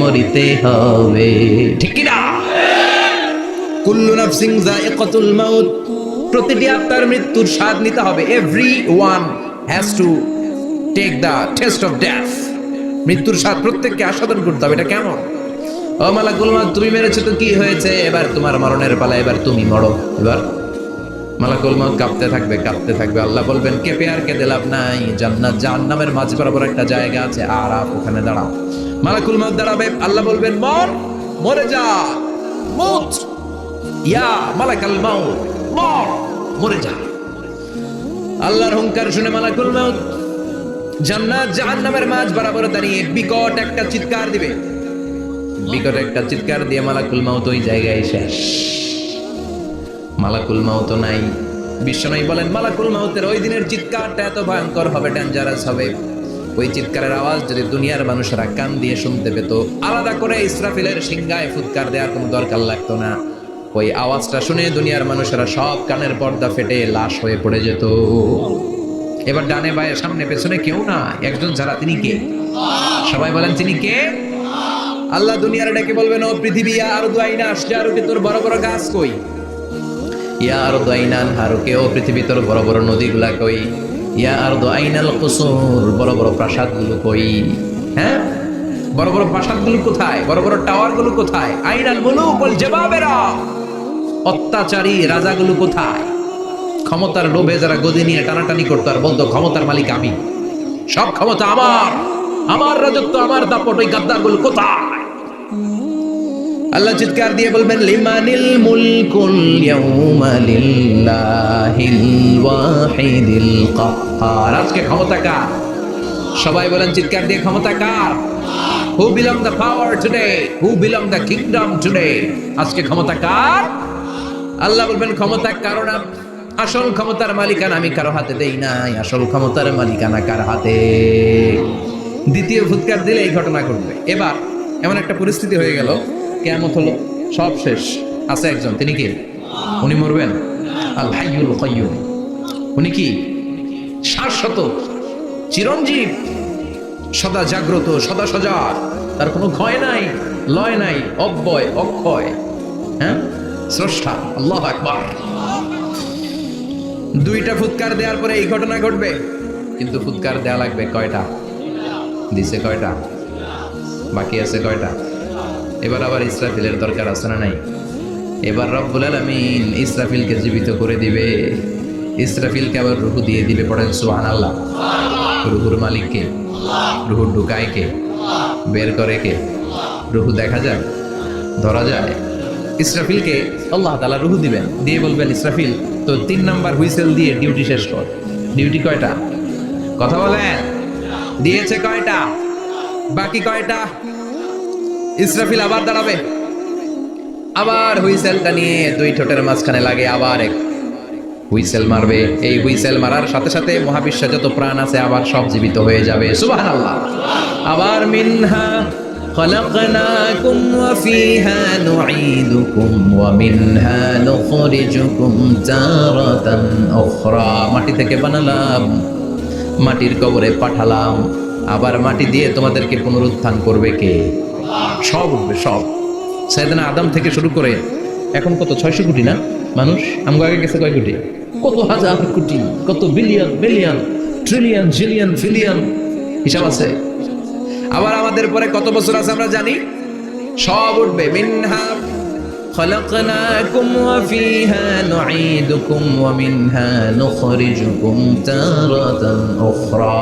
মরিতে হবে। ঠিক না কুল্লু নাফসিং যায়িকাতুল মাউত। প্রতিটি আত্মার মৃত্যুর স্বাদ নিতে হবে। Every one has to take the taste of death মৃত্যুর স্বাদ প্রত্যেককে আস্বাদন করতে হবে। এটা কেমন? ও মালাকুল মাউত, তুমি মেরেছো তো কি হয়েছে? এবার তোমার মরণের পালা, এবার তুমি মরো। এবার মালাকুল মাউত কাঁপতে থাকবে কাঁপতে থাকবে। আল্লাহ বলবেন কেঁপে আর কেঁদে লাভ নাই, জান্নাত, জাহান্নামের মাঝ বরাবর একটা জায়গা আছে আর আপ ওখানে দাঁড়াও। মালাকুল মাউত দাঁড়াবে, আল্লাহ বলবেন, মর, মরে যা মুত ইয়া মালাকাল মাউত, মর, মরে যা। আল্লাহর হুঙ্কার শুনে মালাকুল মাউত জান্নাত, জাহান্নামের মাঝ বরাবর দাঁড়িয়ে বিকট একটা চিৎকার দিবে। বিকট একটা চিৎকার দিয়ে মালাকুল মাউত ওই জায়গায় শেষ। মালাকুল মাউত নাই। বিশ্বনয় বলেন, মালাকুল মাউতের ওই দিনের চিৎকারটা এত ভয়ঙ্কর হবে ডেঞ্জারাস হবে। ওই চিৎকারের আওয়াজ যদি দুনিয়ার মানুষেরা কান দিয়ে শুনতে পেত, আলাদা করে ইসরাফিলের সিংগায় ফুৎকার দেওয়ার কোনো দরকার লাগতো না। ওই আওয়াজটা শুনে দুনিয়ার মানুষেরা সব কানের পর্দা ফেটে লাশ হয়ে পড়ে যেত। এবার ডানে বায়ে সামনে পেছনে কেউ না, একজন যারা তিনি কে? সবাই বলেন, তিনি কে? আল্লাহ দুনিয়ার ডেকে বলবেন, ও পৃথিবী, আর দুয়াইনা আসছে, আর তোর বড় বড় গাছ কই? ইয়া আর দোয়াইনান হারুকে, ও পৃথিবী তোর বড় বড় নদীগুলা কই। ইয়া আর দোয়াইনাল কুসুর, বড় বড় প্রাসাদগুলো কই। হ্যাঁ? বড় বড় প্রাসাদগুলো কোথায়? বড় বড় টাওয়ারগুলো কোথায়? আইনাল মুলুক ওয়াল জবাবেরা। অত্যাচারী রাজাগুলো কোথায়? ক্ষমতার লোভে যারা গদি নিয়ে টানাটানি করতো, আর বলতো, ক্ষমতার মালিক আমি। সব ক্ষমতা আমার। আমার রাজত্ব, আমার দাপট, ওই গাদ্দারগুলো কোথায়? আল্লাহ চিৎকার দিয়ে বলবেন, লিমানিল মুলকুল ইয়াউমা লিল্লাহিল ওয়াহিদিল কাহ্হার আজকে ক্ষমতা কার? সবাই বলেন, চিৎকার দিয়ে ক্ষমতা কার? Who belong the power today who belong the kingdom today আজকে ক্ষমতা কার? আল্লাহ বলবেন, ক্ষমতা কারণ আসল ক্ষমতার মালিকানা আমি কারও হাতে দেই নাই। আসল ক্ষমতার মালিকানা কার হাতে? দ্বিতীয় ফুৎকার দিলে এই ঘটনা ঘটবে। এবার এমন একটা পরিস্থিতি হয়ে গেল কেমত হলো সব শেষ। আছে একজন, তিনি কি? উনি মরবেন? আল হাইয়ুল কাইয়ুম। উনি কি? শাশ্বত, চিরঞ্জীব, সদা জাগ্রত, সদা সজাগ। তার কোনো ক্ষয় নাই, লয় নাই, অব্যয়, অক্ষয়। হ্যাঁ? স্রষ্টা, আল্লাহ আকবার। দুইটা ফুৎকার দেওয়ার পরে এই ঘটনা ঘটবে। কিন্তু ফুৎকার দেওয়া লাগবে কয়টা? দিছে কয়টা? বাকি আছে কয়টা? এবার আবার ইসরাফিলের দরকার আছে না নাই? এবার রব্বুল আলামিন ইসরাফিলকে জীবিত করে দিবে। ইসরাফিলকে আবার রুহু দিয়ে দিবে, পড়েন সুহান আল্লাহ রুহুর মালিককে, রুহুর ঢুকায় কে বের করে কে? রুহু দেখা যায়, ধরা যায়। ইসরাফিলকে আল্লাহ তালা রুহু দিবেন। দিয়ে বলবেন, ইসরাফিল তো তিন নাম্বার হুইসেল দিয়ে ডিউটি শেষ কর। ডিউটি কয়টা? কথা বলেন? দিয়েছে কয়টা? বাকি কয়টা? ইসরাফিল আবার দাঁড়াবে আবার হুইসেলটা নিয়ে দুই ঠোঁটের মাঝখানে লাগে আবার এক হুইসেল মারবে এই হুইসেল মারার সাথে সাথে মহাবিশ্বে যত প্রাণ আছে আবার সব জীবিত হয়ে যাবে সুবহানাল্লাহ আবার মিনহা خلقناكم وفيها نعيدكم ومنها نخرجكم تارة أخرى মাটি থেকে বানালাম মাটির কবরে পাঠালাম আবার মাটি দিয়ে তোমাদেরকে পুনরুত্থান করবে কে সব উঠবে সব সাইদানা আদম থেকে শুরু করে এখন কত ছয়শো কোটি না মানুষ আমগো আগে গেছে কয় কোটি কত হাজার কোটি কত বিলিয়ন বিলিয়ন ট্রিলিয়ন জিলিয়ন ফিলিয়ন হিসাব আছে আবার আমাদের পরে কত বছর আছে আমরা জানি সব উঠবে মিনহা خلقناكم وفيها نعيدكم ومنها نخرجكم تارة أخرى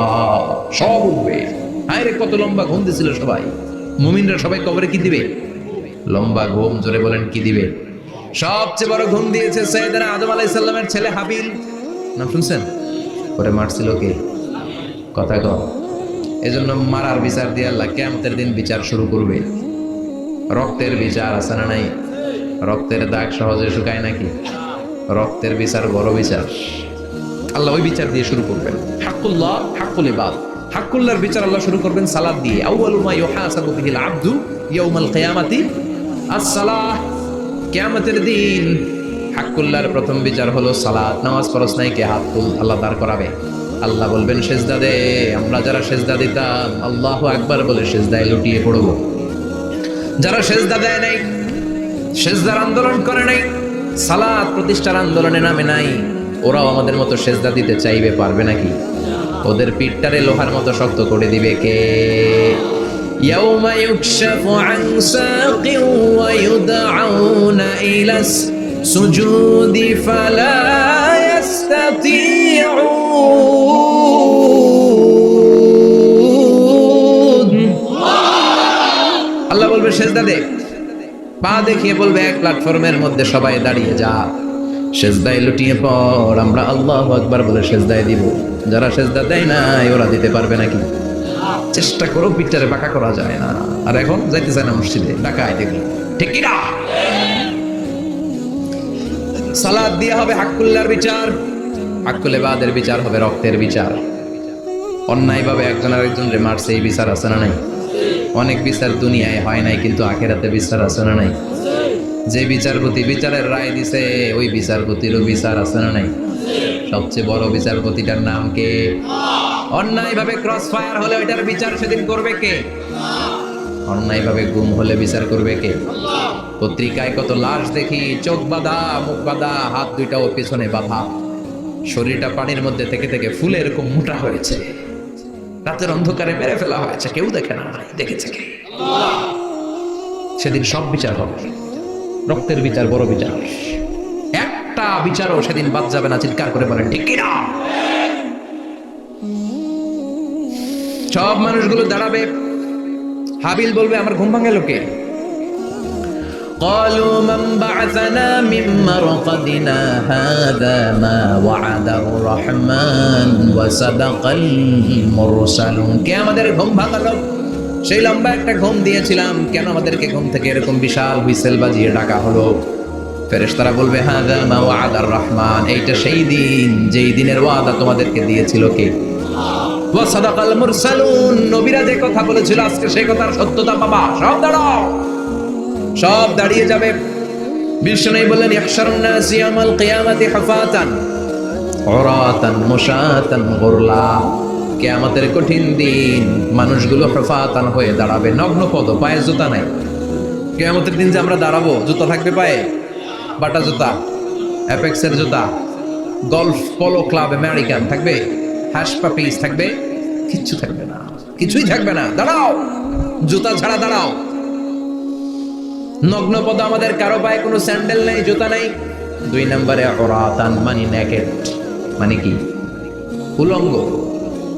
সব উঠবে আরে কত লম্বা ঘুম দিছিল সবাই মুমিনরা সবাই কবরে কি দিবে? লম্বা ঘুম, জোরে বলেন, কি দিবে? সবচেয়ে বড় ঘুম দিয়েছে সৈয়দনা আদম আলাইহিস সালামের ছেলে হাবিল। নাম শুনছেন? পরে মারছিল কে? কথা কম এজন্য মারার বিচার দিয়ে আল্লাহ কেমতের দিন বিচার শুরু করবে। রক্তের বিচার আছে না নাই? রক্তের দাগ সহজে শুকায় নাকি? রক্তের বিচার বড় বিচার। আল্লাহ ওই বিচার দিয়ে শুরু করবেন। হাক্কুল্লাহ, হাক্কুল ইবাদ। হাক্কুল্লাহর বিচার আল্লাহ শুরু করবেন সালাদ দিয়ে। আউয়ালু মা ইউহাসাবু বিহিল আবদু ইয়াউমাল কিয়ামাতি। আস-সালাহ, কিয়ামতের দিন হাক্কুল্লাহর প্রথম বিচার হলো সালাত নামাজ ফরজ নাই, কে হাত তুল, আল্লাহ দাঁড় করাবে। আল্লাহ বলবেন, সেজদা দে, আমরা যারা সেজদা দিতাম, আল্লাহ একবার বলে সেজদায় লুটিয়ে পড়ব। যারা সেজদা দেয় নাই, সেজদার আন্দোলন করে নাই, সালাদ প্রতিষ্ঠার আন্দোলনে নামে নাই, ওরাও আমাদের মতো সেজদা দিতে চাইবে, পারবে নাকি? ওদের পিঠটারে লোহার মতো শক্ত করে দিবে কে يوم يكشف عن ساق ويدعون إلى السجود فلا يستطيعون আল্লাহ বলবে সেজদা দে পা দেখিয়ে বলবে এক প্ল্যাটফর্মের মধ্যে সবাই দাঁড়িয়ে যা সেজদায় লুটিয়ে পর আমরা আল্লাহ আকবার বলে সেজদায় দিব যারা সেজদা দেয় না ওরা দিতে পারবে নাকি? চেষ্টা করো পিঠটারে বাঁকা করা যায় না। আর এখন যাইতে চায় না মসজিদে ডাকায় দেখল ঠিক কিনা? সালাদ দিয়ে হবে হাক্কুল্লার বিচার, হাক্কুলে বাদের বিচার হবে রক্তের বিচার। অন্যায়ভাবে একজন আরেকজনরে মারছে, এই বিচার আছে না নাই? অনেক বিচার দুনিয়ায় হয় নাই, কিন্তু আখেরাতে বিচার আছে না নাই? যে বিচারপতি বিচারের রায় দিছে, ওই বিচারপতিরও বিচার আছে না নাই? সবচেয়ে বড় বিচারপতিটার নাম কে? অন্যায়ভাবে ক্রস ফায়ার হলে ওইটার বিচার সেদিন করবে কে? অন্যায়ভাবে গুম হলে বিচার করবে কে? পত্রিকায় কত লাশ দেখি, চোখ বাঁধা, মুখ বাঁধা, হাত দুইটাও পেছনে বাঁধা। শরীরটা পানির মধ্যে থেকে থেকে ফুলে এরকম মোটা হয়েছে। রাতের অন্ধকারে মেরে ফেলা হয়েছে, কেউ দেখে না, দেখেছে কে? সেদিন সব বিচার হবে। রক্তের বিচার, বড় বিচার। একটা বিচারও সেদিন বাদ যাবে না চিৎকার করে বলেন ঠিক কিনা সব মানুষগুলো দাঁড়াবে হাবিল বলবে আমার ঘুম ভাঙে লোকে قالوا من بعثنا من مرقدنا هذا ما وعد الرحمن وصدق المرسلون কে আমাদের ঘুম ভাঙালো সেই লম্বা একটা ঘুম দিয়েছিলাম কেন আমাদেরকে ঘুম থেকে এরকম বিশাল হুইসেল বাজিয়ে ডাকা হলো ফেরেশতারা বলবে হাদা মা ওয়াদার রহমান। এইটা সেই দিন, যেই দিনের ওয়াদা তোমাদেরকে দিয়েছিল কে? ওয়া মুরসালুন। নবীরা যে কথা বলেছিল, আজকে সেই কথার সত্যতা পাবা। সব দাঁড়াও। সব দাঁড়িয়ে যাবে। বিষ্ণু বললেন ইহশারুন নাস ইয়ামাল কিয়ামাতি হুফাতান, উরাতান মুশাতান গুরলা। কিয়ামতের কঠিন দিন, মানুষগুলো হুফাতান হয়ে দাঁড়াবে। নগ্ন পদ পায়ে জুতা নাই। কিয়ামতের দিন যে আমরা দাঁড়াবো, জুতা থাকবে পায়ে? বাটা জুতা অ্যাপেক্সের জুতা গলফ পোলো ক্লাব আমেরিকান থাকবে হ্যাশ পাপিস থাকবে, কিচ্ছু থাকবে না, কিছুই থাকবে না, দাঁড়াও, জুতা ছাড়া দাঁড়াও। নগ্নপদ আমাদের কারও পায়ে কোনো স্যান্ডেল নেই, জুতা নেই। দুই নম্বরে অরাতান মানে নেকেট মানে কি? উলঙ্গ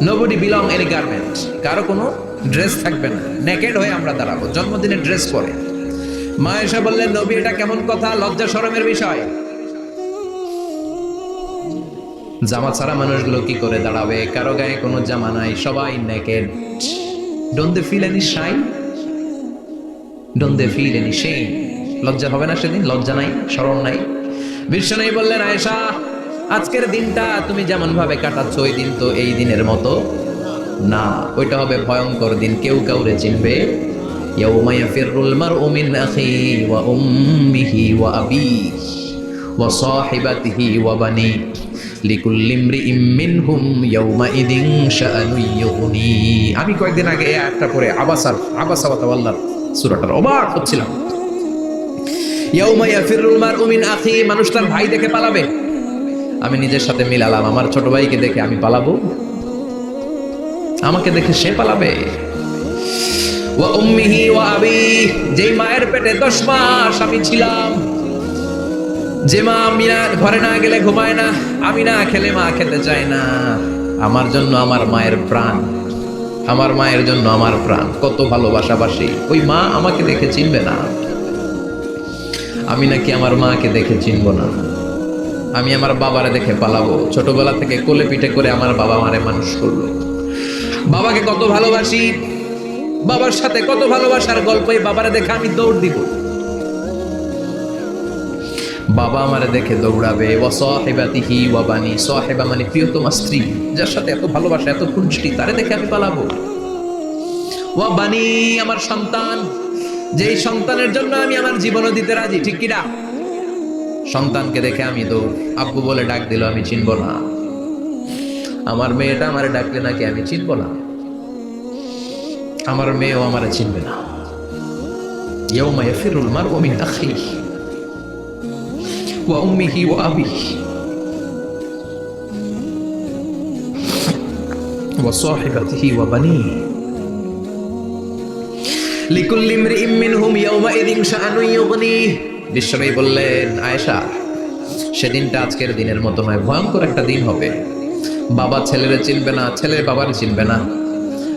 নোবডি বিলং এনি গার্মেন্ট কারও কোনো ড্রেস থাকবে না নেকেড হয়ে আমরা দাঁড়াবো, জন্মদিনে ড্রেস পরে। মা এসে বললেন, নবী, এটা কেমন কথা? লজ্জা, শরমের বিষয়। জামা ছাড়া মানুষগুলো কি করে দাঁড়াবে? কারও গায়ে কোনো জামা নাই, সবাই naked don't they feel any shy don't they feel any shame লজ্জা হবে না সেদিন? লজ্জা নাই? শরম নাই? বিশ্ব নেই বললেন, আয়েশা, আজকের দিনটা তুমি যেমন ভাবে কাটাচ্ছ, ওই দিন তো এই দিনের মতো না। ওইটা হবে ভয়ঙ্কর দিন, কেউ কাউরে চিনবে? ইয়াউমা ইয়াফিরুল মারউ মিন আখিহি ওয়া উম্মিহি ওয়া আবিহি ওয়া সাহিবাতিহি ওয়া বানিহি লিকুল্লি ইমরিইম মিনহুম ইয়াউমা ইদিন শাআনু ইউগনি আমি কয়েকদিন আগে এই আয়াতটা পড়ে আবাসার আবাসা ওয়া তাওয়াল্লার সূরাটার অবাক হচ্ছিলাম। ইয়াউমা ইয়াফিরুল মারউ মিন আখিহি মানুষটার ভাই দেখে পালাবে। আমি নিজের সাথে মিলালাম, আমার ছোট ভাইকে দেখে আমি পালাবো। আমাকে দেখে সে পালাবে। ওয়া যেই মায়ের পেটে দশ মাস আমি ছিলাম। যে মা আমি না ঘরে না গেলে ঘুমায় না, আমি না খেলে মা খেতে চায় না। আমার জন্য আমার মায়ের প্রাণ, আমার মায়ের জন্য আমার প্রাণ। কত ভালোবাসাবাসি। ওই মা আমাকে দেখে চিনবে না। আমি নাকি আমার মাকে দেখে চিনব না। আমি আমার বাবারে দেখে পালাবো। ছোটবেলা থেকে কোলে পিঠে করে আমার বাবা মারে মানুষ করল। বাবাকে কত ভালোবাসি বাবার সাথে কত ভালোবাসার গল্প এই বাবারে দেখে আমি দৌড় দিব। বাবা আমারে দেখে দৌড়াবে ও সহেবাতিহি ওয়াবানি সহেবা মানে প্রিয়তমা স্ত্রী, যার সাথে এত ভালোবাসা, এত খুনষ্টি তারে দেখে আমি পালাবো। ওয়া বানি আমার সন্তান, যেই সন্তানের জন্য আমি আমার জীবনও দিতে রাজি, ঠিক কিনা সন্তানকে দেখে আমি দৌড়, আব্বু বলে ডাক দিল, আমি চিনব না। আমার মেয়েটা আমারে ডাকলে নাকি আমি চিনব না? আমার মেয়েও আমারে চিনবে না। আখিহি ওয়া উম্মিহি ওয়া আবিহি। ওয়া সাহিবাতিহি ওয়া বানিহি। লিকুল্লি ইমরিইম মিনহুম ইয়াউমাইযিন শাআনুন ইউগনিহি। বিশ্বনবী বললেন, আয়েশা, সেদিনটা আজকের দিনের মতো নয়, ভয়ঙ্কর একটা দিন হবে। বাবা ছেলেরে চিনবে না ছেলে বাবারে চিনবে না।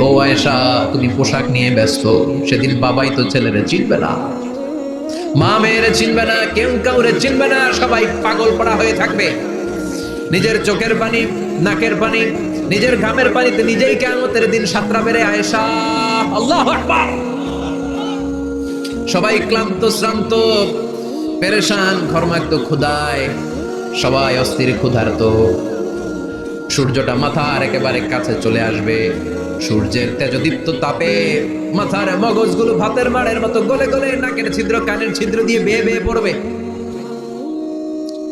ও আয়েশা, তুমি পোশাক নিয়ে ব্যস্ত, সেদিন বাবাই তো ছেলেরে চিনবে না। মা মেয়েরে চিনবে না, কেউ কাউরে চিনবে না, সবাই পাগল পড়া হয়ে থাকবে। নিজের চোখের পানি, নাকের পানি, নিজের ঘামের পানিতে নিজেই কেমতের দিন সাতরা বেড়ে আয়েশা। আল্লাহ সবাই ক্লান্ত, শ্রান্ত, পেরেশান ঘর্মাক্ত ক্ষুদায় সবাই অস্থির, ক্ষুধার্ত। সূর্যটা মাথার একেবারে কাছে চলে আসবে। সূর্যের তেজদীপ্ত তাপে মাথার মগজগুলো ভাতের মাড়ের মতো গলে গলে নাকের ছিদ্র, কানের ছিদ্র দিয়ে বেয়ে বেয়ে পড়বে।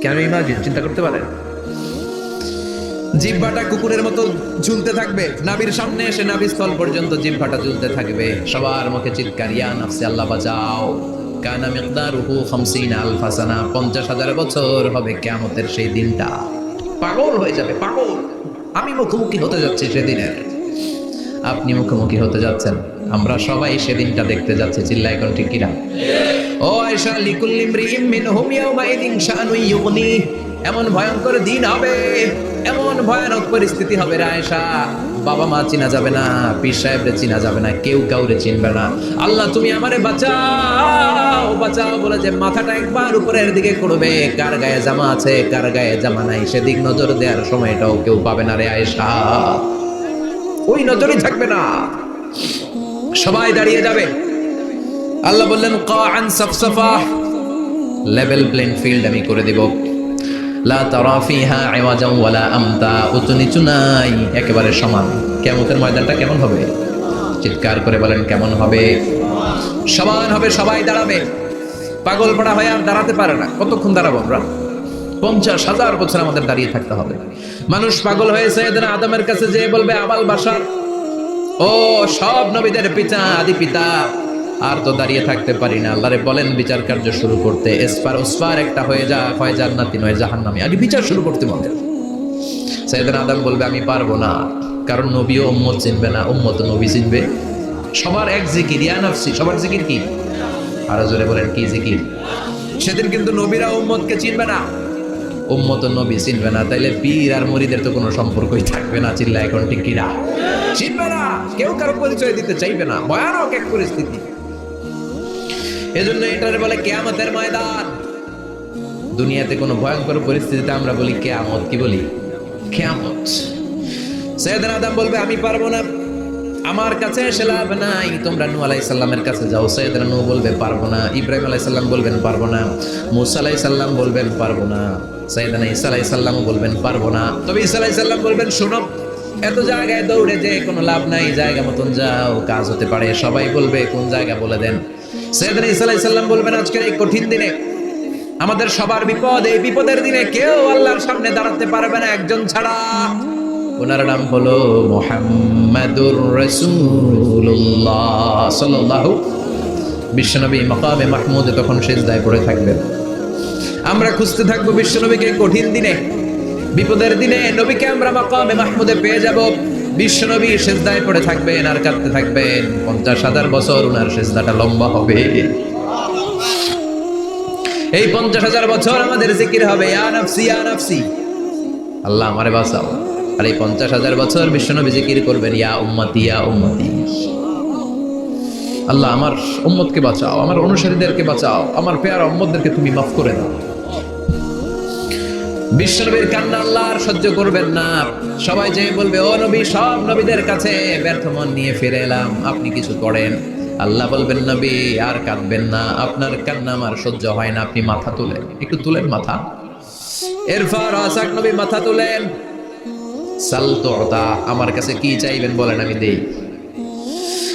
কেন ইমাজিন চিন্তা করতে পারেন জিহ্বাটা কুকুরের মতো ঝুলতে থাকবে। নাবির সামনে এসে নাবির স্থল পর্যন্ত জিহ্বাটা ঝুলতে থাকবে। সবার মুখে চিৎকার, ইয়া নাফসি, আল্লাহ বাঁচাও। কানা মিকদারুহু 50 আলফা সানা 50 হাজার বছর হবে কিয়ামতের সেই দিনটা। পাগল হয়ে যাবে, পাগল। আমি মুখোমুখি হতে যাচ্ছি সেদিনের আপনি মুখোমুখি হতে যাচ্ছেন। আমরা সবাই সেদিনটা দেখতে যাচ্ছি। চিল্লা কোন ঠিক কিনা? ও আয়সা লিকুল ইমরিম মিন হুমিয়াও মাইদিন শানুই ইউগনি। এমন ভয়ঙ্কর দিন হবে, এমন ভয়ানক পরিস্থিতি হবে রায়সা বাবা মা চিনা যাবে না, পীর সাহেবরে চিনা যাবে না, কেউ কাউরে চিনবে না। আল্লাহ, তুমি আমারে বাঁচাও বাঁচাও বলে যে মাথাটা একবার উপরের দিকে করবে। কার গায়ে জামা আছে, কার গায়ে জামা নাই, সেদিক নজর দেওয়ার সময়টাও কেউ পাবে না রে আয়েশা। ওই নজরই থাকবে না। সবাই দাঁড়িয়ে যাবে। আল্লাহ বললেন লেভেল প্লেন ফিল্ড আমি করে দেব। লা তারা ফিহা ইওয়াজান ওয়ালা আমতা, উঁচু নিচু নাই, একেবারে সমান। কিয়ামতের ময়দানটা কেমন হবে? চিৎকার করে বলেন, কেমন হবে? সমান হবে, সবাই দাঁড়াবে। পাগল পড়া হয়ে আর দাঁড়াতে পারে না। কতক্ষণ দাঁড়াবো আমরা? পঞ্চাশ হাজার বছর আমাদের দাঁড়িয়ে থাকতে হবে। মানুষ পাগল হয়েছে এদের আদমের কাছে যে বলবে, আবাল বাসার। ও সব নবীদের পিতা, আদি পিতা। আর তো দাঁড়িয়ে থাকতে পারি না। আল্লাহরে বলেন, বিচার কার্য শুরু করতে। এসপার ওসপার একটা হয়ে যা, হয় জান্নাতি, নয় জাহান্নামি। আগে বিচার শুরু করতে বলে সাইয়েদনা আদম বলবে, আমি পারব না। কারণ নবীও উম্মত চিনবে না, উম্মত নবী চিনবে। সবার এক জিকির, ইয়া নাফসি, সবার জিকির কি? আরও জোরে বলেন, কি জিকির? সেদিন কিন্তু নবীরা উম্মতকে চিনবে না। উম্মত নবী চিনবে না। তাইলে পীর আর মরিদের তো কোনো সম্পর্কই থাকবে না চিল্লা এখন কিনা? চিনবে না। কেউ কারও পরিচয় দিতে চাইবে না। ভয়ানক এক পরিস্থিতি। এজন্য এটার বলে কেয়ামতের ময়দান। দুনিয়াতে কোনো ভয়ঙ্কর পরিস্থিতিতে আমরা বলি কেয়ামত, কি বলি? কেয়ামত। সৈয়দ আদম বলবে, আমি পারব না। আমার কাছে এসে লাভ নাই। তোমরা নু আলাই সাল্লামের কাছে যাও। সৈয়দ নু বলবে, পারব না। ইব্রাহিম আলাই সাল্লাম বলবেন, পারব না। মুসা আলাই সাল্লাম বলবেন, পারব না। সৈয়দানা ইসা আলাই সাল্লাম বলবেন, পারব না। তবে ইসা আলাই সাল্লাম বলবেন, শোনো, এত জায়গায় দৌড়ে যে কোনো লাভ নাই। জায়গা মতন যাও, কাজ হতে পারে। সবাই বলবে, কোন জায়গা বলে দেন? সৈয়দানা ইসা সাল্লাম বলবেন, আজকের এই কঠিন দিনে আমাদের সবার বিপদ, এই বিপদের দিনে কেউ আল্লাহর সামনে দাঁড়াতে পারবে না একজন ছাড়া। ওনার নাম হলো মোহাম্মদুর রসুল্লাহ সাল্লাহ বিশ্বনবী মকামে মাহমুদে তখন সেজদায় পড়ে থাকবেন। আমরা খুঁজতে থাকব বিশ্বনবীকে কঠিন দিনে, বিপদের দিনে, নবীকে আমরা মাকামে মাহমুদে পেয়ে যাব। বিশ্বনবী সেজদায় পড়ে থাকবেন আর কাঁদতে থাকবেন। পঞ্চাশ হাজার বছর ওনার সেজদাটা লম্বা হবে। এই পঞ্চাশ হাজার বছর আমাদের জিকির হবে, ইয়া নাফসি ইয়া নাফসি। আল্লাহ আমারে বাঁচাও। আর এই পঞ্চাশ হাজার বছর বিশ্বনবী জিকির করবেন, ইয়া উম্মতি ইয়া উম্মতি। আল্লাহ আমার উম্মতকে বাঁচাও, আমার অনুসারীদেরকে বাঁচাও, আমার পেয়ার উম্মতদেরকে তুমি মাফ করে দাও। বিশ্বনবীর কান্না আল্লাহ আর সহ্য করবেন না। সবাই যে বলবে, ও নবী, সব নবীদের কাছে ব্যর্থ মন নিয়ে ফিরে এলাম। আপনি কিছু করেন? আল্লাহ বলবেন, নবী, আর কাঁদবেন না। আপনার কান্না আমার সহ্য হয় না। আপনি মাথা তুলেন। একটু তুলেন মাথা। এরপর আসাক নবী মাথা তুলেন। সাল আমার কাছে কি চাইবেন বলেন, আমি দেই।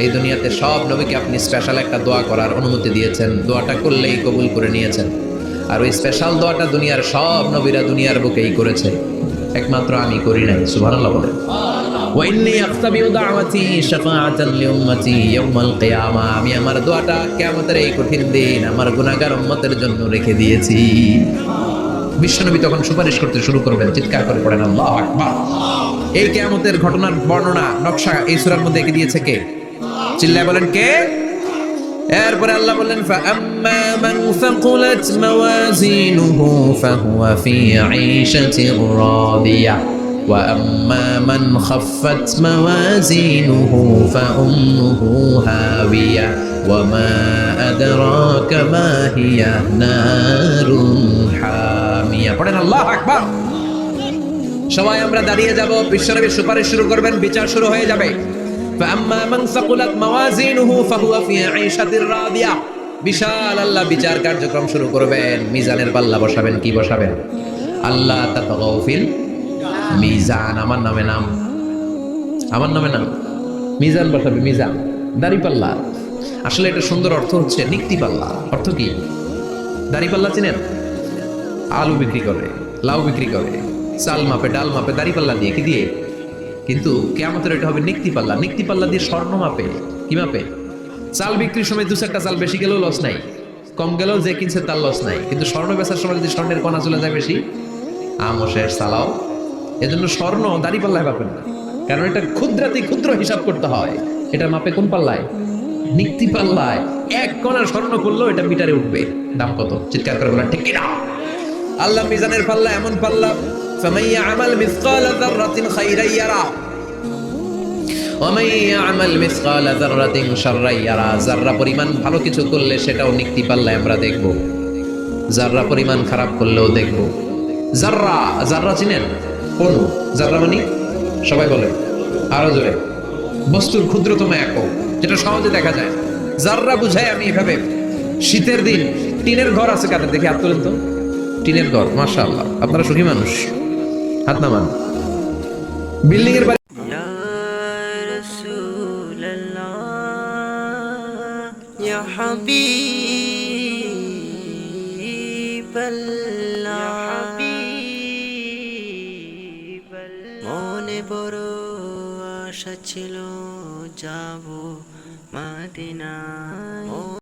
এই দুনিয়াতে সব নবীকে আপনি স্পেশাল একটা দোয়া করার অনুমতি দিয়েছেন। দোয়াটা করলেই কবুল করে নিয়েছেন। আর ওই স্পেশাল দোয়াটা দুনিয়ার সব নবীরা দুনিয়ার বুকেই করেছে। একমাত্র আমি করি নাই, সুবহানাল্লাহ বলেন। ওয়াইন্নি আখতাবিউ দাওয়াতি শাফাআতান লিউম্মতি ইয়াউমাল কিয়ামা। আমি আমার দোয়াটা কিয়ামতের এই কঠিন দিন আমার গুনাহগার উম্মতের জন্য রেখে দিয়েছি। বিশ্বনবী তখন সুপারিশ করতে শুরু করবেন, চিৎকার করে পড়েন, আল্লাহ আকবার! এই কিয়ামতের ঘটনার বর্ণনা, নকশা এই সূরার মধ্যে এঁকে দিয়েছে কে? চিল্লায় বলেন কে এরপরে আল্লাহ বললেন فأما من ثقلت موازينه فهو في عيشة راضية وأما من خفت موازينه فأمه هاوية وما أدراك ما هي نار حامية পড়েন আল্লাহ আকবার সবাই আমরা দাঁড়িয়ে যাব বিশ্বনবী সুপারিশ শুরু করবেন বিচার শুরু হয়ে যাবে فأما من ثقلت موازينه فهو في عيشة راضية বিশাল আল্লাহ বিচার কার্যক্রম শুরু করবেন মিজানের পাল্লা বসাবেন কি বসাবেন আল্লাহ তাতাগাউ ফিল মিজান আমার নামে নাম আমার নামে নাম মিজান বসাবে মিজান দাড়ি পাল্লা আসলে এটা সুন্দর অর্থ হচ্ছে নিক্তি পাল্লা অর্থ কি দাড়ি পাল্লা চিনেন আলু বিক্রি করে লাউ বিক্রি করে চাল মাপে ডাল মাপে দাড়ি পাল্লা দিয়ে কি দিয়ে কিন্তু কেমতের এটা হবে নিক্তি পাল্লা। নিক্তি পাল্লা দিয়ে স্বর্ণ মাপে। কি মাপে? চাল বিক্রির সময় দু চারটা চাল বেশি গেলেও লস নাই। কম গেলেও যে কিনছে তার লস নাই। কিন্তু স্বর্ণ বেচার সময় যদি স্বর্ণের কণা চলে যায় বেশি আমসের সালাও এজন্য স্বর্ণ দাড়ি পাল্লায় মাপেন না। কারণ এটা ক্ষুদ্রাতি ক্ষুদ্র হিসাব করতে হয়। এটা মাপে কোন পাল্লায়? নিক্তি পাল্লায়। এক কণা স্বর্ণ করলেও এটা মিটারে উঠবে। দাম কত? চিৎকার করে বলেন ঠিক কিনা আল্লাহ মিজানের পাল্লা এমন পাল্লা فمن يعمل مثقال ذرة خيرا يرى ومن يعمل مثقال ذرة شرا يرى যাররা পরিমাণ ভালো কিছু করলে সেটাও নিক্তি পাল্লায় আমরা দেখব যাররা পরিমাণ খারাপ করলেও দেখব জাররা জাররা চিনেন কোন জাররা মানে সবাই বলে আরো জোরে বস্তুর ক্ষুদ্রতম একক যেটা সহজে দেখা যায় জাররা বুঝাই আমি এভাবে শীতের দিন টিনের ঘর আছে কাদের দেখি হাত তোলেন তো টিনের ঘর মাশা আল্লাহ আপনারা সুখী মানুষ হাত নামান। বিল্ডিং এর মনে বড় আশা ছিল যাব মাদিনা